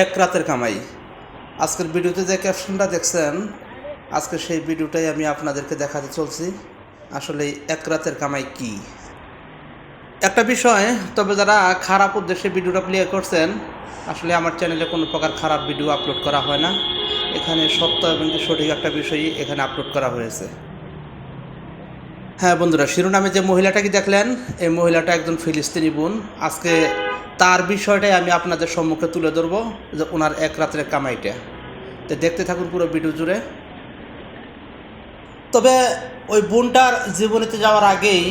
এক রাতের কামাই। আজকের ভিডিওতে যে ক্যাপশনটা দেখছেন, আজকে সেই ভিডিওটাই আমি আপনাদেরকে দেখাতে চলছি। আসলে এক রাতের কামাই কি? একটা বিষয়, তবে যারা খারাপ উদ্দেশ্যে ভিডিওটা প্লে করছেন, আসলে আমার চ্যানেলে কোনো প্রকার খারাপ ভিডিও আপলোড করা হয় না। এখানে সত্য এবং সঠিক একটা বিষয়ই এখানে আপলোড করা হয়েছে। হ্যাঁ বন্ধুরা, শিরোনামে যে মহিলাটাকে দেখলেন? এই মহিলাটা একজন ফিলিস্তিনি বোন। আজকে তার বিষয়টাই আমি আপনাদের সম্মুখে তুলে ধরবো যে ওনার এক রাত্রের কামাইটা। তো দেখতে থাকুন পুরো ভিডিও জুড়ে। তবে ওই বোনটার জীবনীতে যাওয়ার আগেই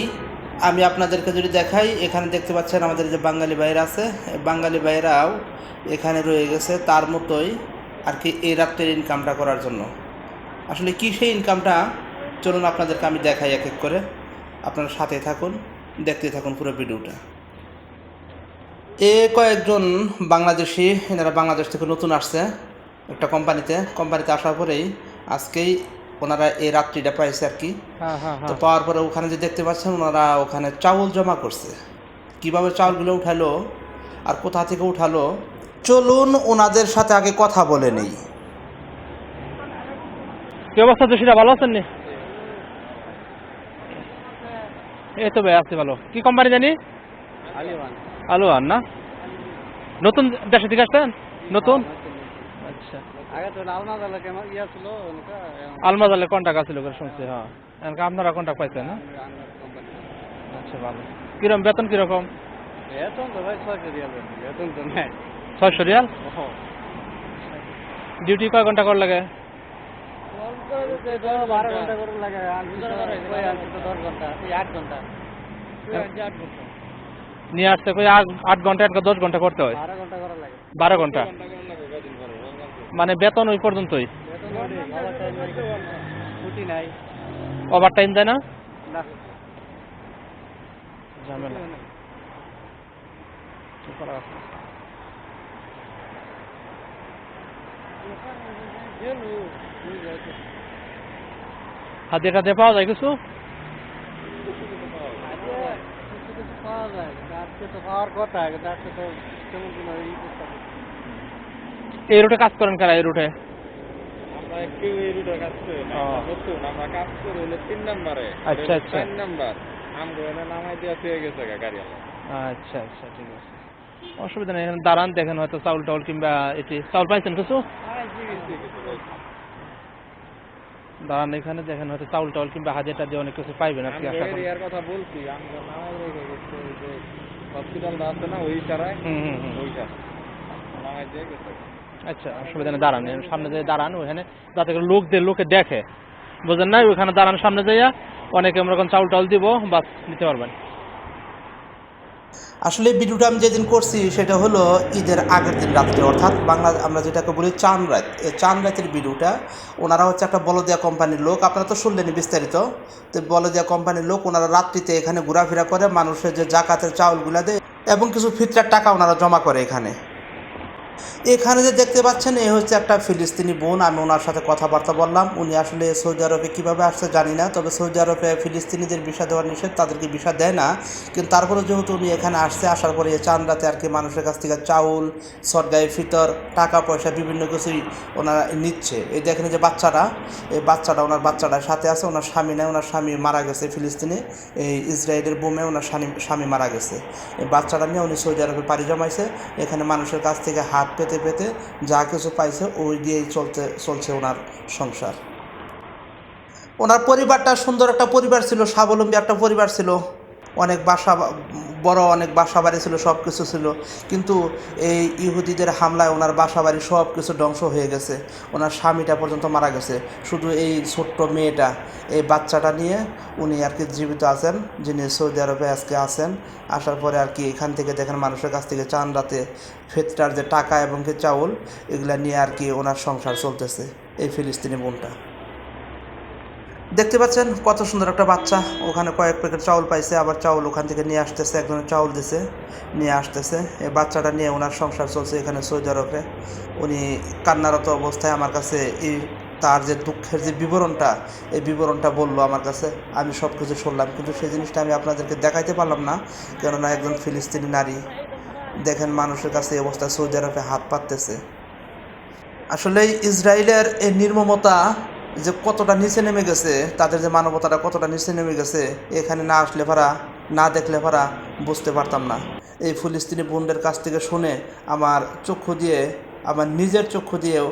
আমি আপনাদেরকে যদি দেখাই, এখানে দেখতে পাচ্ছেন আমাদের যে বাঙালি ভাইয়েরা আছে বাঙালি ভাইয়েরাও এখানে রয়ে গেছে তার মতোই আর কি এই রাত্রের ইনকামটা করার জন্য। আসলে কী সেই ইনকামটা চলুন আপনাদেরকে আমি দেখাই এক এক করে। আপনারা সাথে থাকুন দেখতে থাকুন পুরো ভিডিওটা। এ কয়েকজন বাংলাদেশি এনারা বাংলাদেশ থেকে নতুন আসছে একটা কোম্পানিতে। কোম্পানিতে আসার পরেই আজকেই ওনারা এই রাত্রিটা পাইছে আর কি। হ্যাঁ হ্যাঁ তো পাওয়ার পরে ওখানে যে দেখতে পাচ্ছেন ওনারা ওখানে চাউল জমা করছে। কীভাবে চাউলগুলো উঠালো আর কোথা থেকে উঠালো চলুন ওনাদের সাথে আগে কথা বলে নেই। কি অবস্থা দোষীরা ভালো আছেন নি? এই তো ভাই আছে ভালো। কি কোম্পানি জানি? আলু আন না? নতুন দেশে থেকে আসছেন নতুন? আচ্ছা। ছিল ওনকা আছিল শুনছি হ্যাঁ। এনকা আপনারা কন্টাক্ট পাইছেন না? আচ্ছা ভালো। কীরকম বেতন কীরকম? বেতন তো ভাই ছয়শো রিয়াল বেতন তো নাই। ছয়শো রিয়াল? ডিউটি কয় ঘণ্টা কর লাগে? বারো ঘণ্টা করে লাগে ঘণ্টা ঘণ্টা। আট ঘণ্টা। নিয়ে আসতে কই আট ঘণ্টা দশ ঘণ্টা করতে হয়। বারো ঘণ্টা করা মানে বেতন ওই পর্যন্তই। বেতন ভালো টাইম ওভার দেয় না? ঝামেলা। করা? হাতে টাতে পাওয়া যায় কিছু? পাওয়া যায়। আজকে তো পাওয়ার কথা কিন্তু আজকে তো কেমন কোনো ই করতে এই রুটে কাজ করেন কারা এই রুটে? আমরা একটু এই রুটে কাজ করি না নতুন আমরা কাজ করি হলো তিন নাম্বারে। আচ্ছা, আচ্ছা। তিন নাম্বার। আমগো এনে নামাই দিয়া থুয়ে গেছে গা গাড়ি আচ্ছা আচ্ছা ঠিক আছে। অসুবিধা নেই এখানে দাঁড়ান দেখেন হয়তো চাউল টাউল কিংবা এটি চাউল পাইছেন কিছু? দাঁড়ান এখানে দেখেন হয়তো চাউল টাউল কিংবা হাজার টাকা দিয়ে অনেক কিছু পাইবেন আমগো আশা করি কথা বলছি আমগো নামাই রেখে গেছে যে হসপিটালটা আছে না ওই চারায় হুম হুম হুম। ওইটা। নামাই দিয়ে গেছে। আচ্ছা অসুবিধা নেই দাঁড়ান সামনে দিয়ে দাঁড়ান ওখানে যাতে করে লোকদের লোকে দেখে। বোঝেন না? ওখানে দাঁড়ান সামনে যাইয়া অনেকে আমরা এখন চাউল টাউল দিব বাস নিতে পারবেন। আসলে ভিডিওটা আমি যেদিন করছি সেটা হলো ঈদের আগের দিন রাত্রে, অর্থাৎ বাংলা আমরা যেটাকে বলি চান রাত। এই চান রাতের ভিডিওটা ওনারা হচ্ছে একটা বলদিয়া কোম্পানির লোক, আপনারা তো শুনলেনই বিস্তারিত। তো বলদিয়া কোম্পানির লোক ওনারা রাত্রিতে এখানে ঘোরাফেরা করে, মানুষের যে জাকাতের চাউলগুলা দেয় এবং কিছু ফিতরার টাকা ওনারা জমা করে এখানে। এখানে যে দেখতে পাচ্ছেন, এ হচ্ছে একটা ফিলিস্তিনি বোন, আমি ওনার সাথে কথাবার্তা বললাম। উনি আসলে সৌদি আরবে কীভাবে আসছে জানি না, তবে সৌদি আরবে ফিলিস্তিনিদের ভিসা দেওয়ার নিষেধ তাদেরকে ভিসা দেয় না। কিন্তু তারপরে যেহেতু উনি এখানে আসছে, আসার পরে এই চান্দাতে আর কি মানুষের কাছ থেকে চাউল, সরকারি ফিতর, টাকা পয়সা, বিভিন্ন কিছুই ওনারা নিচ্ছে। এই দেখেন যে বাচ্চাটা, এই বাচ্চাটা, ওনার বাচ্চাটা সাথে আছে, ওনার স্বামী নেই, ওনার স্বামী মারা গেছে ফিলিস্তিনে। এই ইসরায়েলের বোমে ওনার স্বামী স্বামী মারা গেছে। এই বাচ্চাটা নিয়ে উনি সৌদি আরবে পাড়ি জমাইছে। এখানে মানুষের কাছ থেকে হাত পেতে পেতে যা কিছু পাইছে ওই দিয়েই চলতে, চলছে ওনার সংসার। ওনার পরিবারটা সুন্দর একটা পরিবার ছিল, স্বাবলম্বী একটা পরিবার ছিল। অনেক বাসা বড় অনেক বাসা বাড়ি ছিল সব কিছু ছিল। কিন্তু এই ইহুদিদের হামলায় ওনার বাসা বাড়ি সব কিছু ধ্বংস হয়ে গেছে। ওনার স্বামীটা পর্যন্ত মারা গেছে। শুধু এই ছোট্ট মেয়েটা, এই বাচ্চাটা নিয়ে উনি আর কি জীবিত আছেন, যিনি সৌদি আরবে আজকে আছেন। আসার পরে আর কি এখান থেকে দেখেন মানুষের কাছ থেকে চান রাতে ফেতটার যে টাকা এবং কি চাউল, এগুলা নিয়ে আর কি ওনার সংসার চলতেছে, এই ফিলিস্তিনি বোনটা। দেখতে পাচ্ছেন কত সুন্দর একটা বাচ্চা। ওখানে কয়েক প্যাকেট চাউল পাইছে, আবার চাউল ওখান থেকে নিয়ে আসতেছে একজনের চাউল দিছে, নিয়ে আসতেছে। এই বাচ্চাটা নিয়ে ওনার সংসার চলছে এখানে সৌদি আরবে। উনি কান্নারত অবস্থায় আমার কাছে এই তার যে দুঃখের যে বিবরণটা, এই বিবরণটা বলল আমার কাছে। আমি সব কিছু শুনলাম, কিন্তু সেই জিনিসটা আমি আপনাদেরকে দেখাইতে পারলাম না, কেননা একজন ফিলিস্তিনি নারী। দেখেন মানুষের কাছে এই অবস্থায় সৌদি আরবে হাত পাততেছে। আসলে ইসরায়েলের এই নির্মমতা যে কতটা নিচে নেমে গেছে, তাদের যে মানবতাটা কতটা নিচে নেমে গেছে, এখানে না আসলে পারা না দেখলে পারা বুঝতে পারতাম না। এই ফিলিস্তিনি বোনদের কাছ থেকে শুনে আমার চক্ষু দিয়ে, আমার নিজের চক্ষু দিয়েও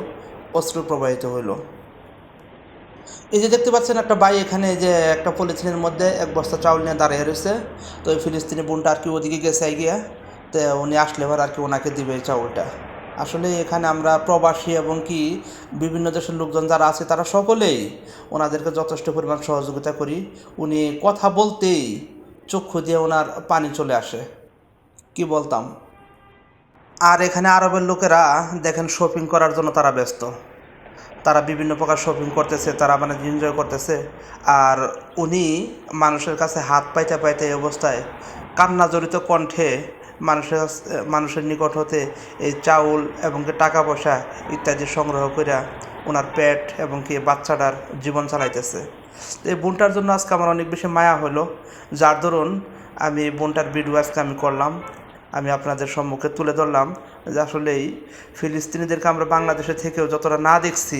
অশ্রু প্রবাহিত হইল। এই যে দেখতে পাচ্ছেন একটা বাই এখানে যে একটা পলিথিনের মধ্যে এক বস্তা চাউল নিয়ে দাঁড়িয়ে রয়েছে। তো এই ফিলিস্তিনি বোনটা আর কি ওদিকে গেছে গিয়া তো উনি আসলে আর কি ওনাকে দিবে এই চাউলটা। আসলে এখানে আমরা প্রবাসী এবং কি বিভিন্ন দেশের লোকজন যারা আছে, তারা সকলেই ওনাদেরকে যথেষ্ট পরিমাণ সহযোগিতা করি। উনি কথা বলতেই চক্ষু দিয়ে ওনার পানি চলে আসে। কি বলতাম? আর এখানে আরবের লোকেরা দেখেন শপিং করার জন্য তারা ব্যস্ত। তারা বিভিন্ন প্রকার শপিং করতেছে, তারা মানে এনজয় করতেছে। আর উনি মানুষের কাছে হাত পাইতে পাইতে এই অবস্থায় কান্না জড়িত কণ্ঠে মানুষের মানুষের নিকট হতে এই চাউল এবং টাকা পয়সা ইত্যাদি সংগ্রহ করে ওনার পেট এবং কি বাচ্চাটার জীবন চালাইতেছে। এই বোনটার জন্য আজকে আমার অনেক বেশি মায়া হলো। যার দরুন আমি বোনটার ভিডিও আজকে আমি করলাম। আমি আপনাদের সম্মুখে তুলে ধরলাম যে আসলেই ফিলিস্তিনিদেরকে আমরা বাংলাদেশে থেকেও যতটা না দেখছি,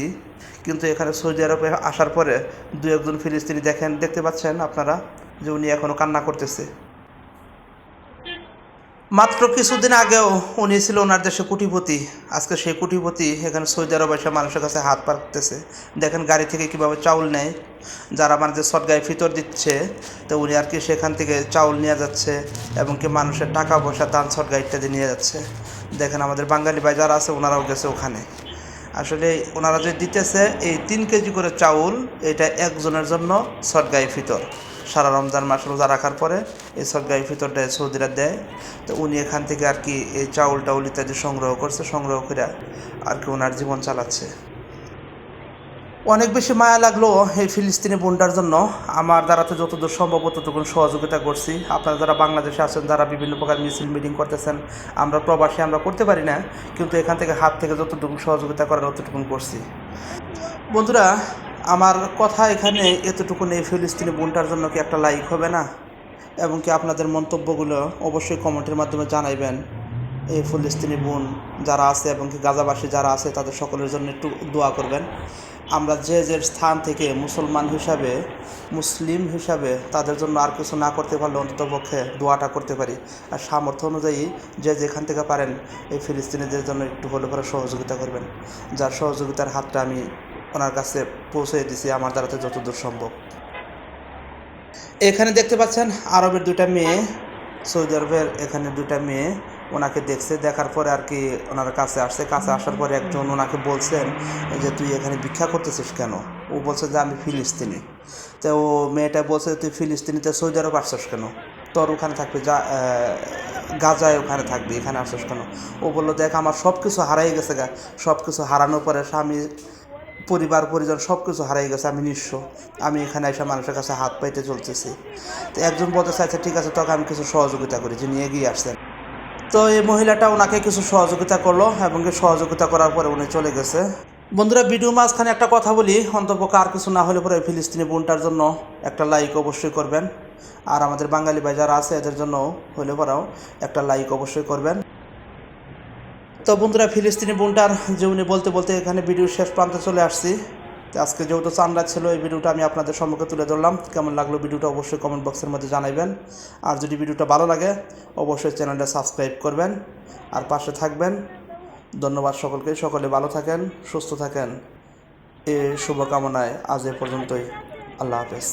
কিন্তু এখানে সৌদি আরবে আসার পরে দু একজন ফিলিস্তিনি দেখেন, দেখতে পাচ্ছেন আপনারা যে উনি এখনও কান্না করতেছে। মাত্র কিছুদিন আগেও উনি ছিল ওনার দেশে কুটিপতি। আজকে সেই কুটিপতি এখানে সৌদি আরব এসে মানুষের কাছে হাত পাততেছে। দেখেন গাড়ি থেকে কীভাবে চাউল নেয়। যারা মানুষের সদগায়ে ফিতর দিচ্ছে, তো উনি আর কি সেখান থেকে চাউল নিয়ে যাচ্ছে এবং কি মানুষের টাকা পয়সা, দান সদগা ইত্যাদি নিয়ে যাচ্ছে। দেখেন আমাদের বাঙালি ভাই যারা আছে, ওনারাও গেছে ওখানে। আসলে ওনারা যে দিতেছে, এই তিন কেজি করে চাউল, এটা একজনের জন্য সদগায়ে ফিতর। সারা রমজান মাস রোজা রাখার পরে এই সদগায়ে ফিতরটা সৌদিরা দেয়। তো উনি এখান থেকে আর কি এই চাউল টাউল ইত্যাদি সংগ্রহ করছে, সংগ্রহ করে আর কি ওনার জীবন চালাচ্ছে। অনেক বেশি মায়া লাগল এই ফিলিস্তিনি বোনটার জন্য। আমার দ্বারা তো যতদূর সম্ভব ততটুকুন সহযোগিতা করছি। আপনারা যারা বাংলাদেশে আছেন, যারা বিভিন্ন প্রকার মিছিল, মিটিং করতেছেন, আমরা প্রবাসী, আমরা করতে পারি না। কিন্তু এখান থেকে হাত থেকে যতটুকু সহযোগিতা করার ততটুকুন করছি। বন্ধুরা আমার কথা এখানে এতটুকু নেই, ফিলিস্তিনি বোনটার জন্য কি একটা লাইক হবে না? এবং কি আপনাদের মন্তব্যগুলো অবশ্যই কমেন্টের মাধ্যমে জানাইবেন। এই ফিলিস্তিনি বোন যারা আছে এবং কি গাজাবাসী যারা আছে, তাদের সকলের জন্য একটু দোয়া করবেন। আমরা যে যে স্থান থেকে মুসলমান হিসাবে, মুসলিম হিসাবে তাদের জন্য আর কিছু না করতে পারলে অন্তত পক্ষে দোয়াটা করতে পারি। আর সামর্থ্য অনুযায়ী যে যেখান থেকে পারেন, এই ফিলিস্তিনিদের জন্য একটু হলে পরে সহযোগিতা করবেন। যার সহযোগিতার হাতটা আমি ওনার কাছে পৌঁছে দিছি, আমার দ্বারাতে যতদূর সম্ভব। এখানে দেখতে পাচ্ছেন, আরবের দুইটা মেয়ে, সৌদি আরবের এখানে দুইটা মেয়ে ওনাকে দেখছে, দেখার পরে আর কি ওনার কাছে আসছে। কাছে আসার পরে একজন ওনাকে বলছেন যে, তুই এখানে ভিক্ষা করতেছিস কেন? ও বলছে যে, আমি ফিলিস্তিনি। তো ও মেয়েটা বলছে, তুই ফিলিস্তিনিতে সৌদি আরব আসছিস কেন? তোর ওখানে থাকবে, যা গাজায় ওখানে থাকবি, এখানে আসছিস কেন? ও বলল, দেখ, আমার সব কিছু হারাই গেছে গা। সব কিছু হারানোর পরে স্বামী পরিবার, পরিজন সব কিছু হারাই গেছে, আমি নিঃস্ব। আমি এখানে এসে মানুষের কাছে হাত পাইতে চলতেছি। তো একজন বলতে চাইছে, ঠিক আছে, তোকে আমি কিছু সহযোগিতা করি যিনি এগিয়ে আসছেন। তো এই মহিলাটা ওনাকে কিছু সহযোগিতা করল এবং সহযোগিতা করার পরে উনি চলে গেছে। বন্ধুরা ভিডিও মাঝখানে একটা কথা বলি, অন্তপক্ষে আর কিছু না হলে পরে ফিলিস্তিনি বোনটার জন্য একটা লাইক অবশ্যই করবেন। আর আমাদের বাঙালি ভাই যারা আছে, এদের জন্য হলে পরেও একটা লাইক অবশ্যই করবেন। তো বন্ধুরা, ফিলিস্তিনি বোনটার উনি বলতে বলতে এখানে ভিডিওর শেষ প্রান্তে চলে আসছি। আজকে যেহেতু চান্দাজ ছিল, এই ভিডিওটা আমি আপনাদের সম্মুখে তুলে ধরলাম। কেমন লাগল ভিডিওটা অবশ্যই কমেন্ট বক্সের মধ্যে জানাবেন আর যদি ভিডিওটা ভালো লাগে, অবশ্যই চ্যানেলটা সাবস্ক্রাইব করবেন। আর পাশে থাকবেন। ধন্যবাদ সকলকে। সকলে ভালো থাকেন, সুস্থ থাকেন। এই শুভকামনায় আজ এ পর্যন্তই। আল্লাহ হাফেজ।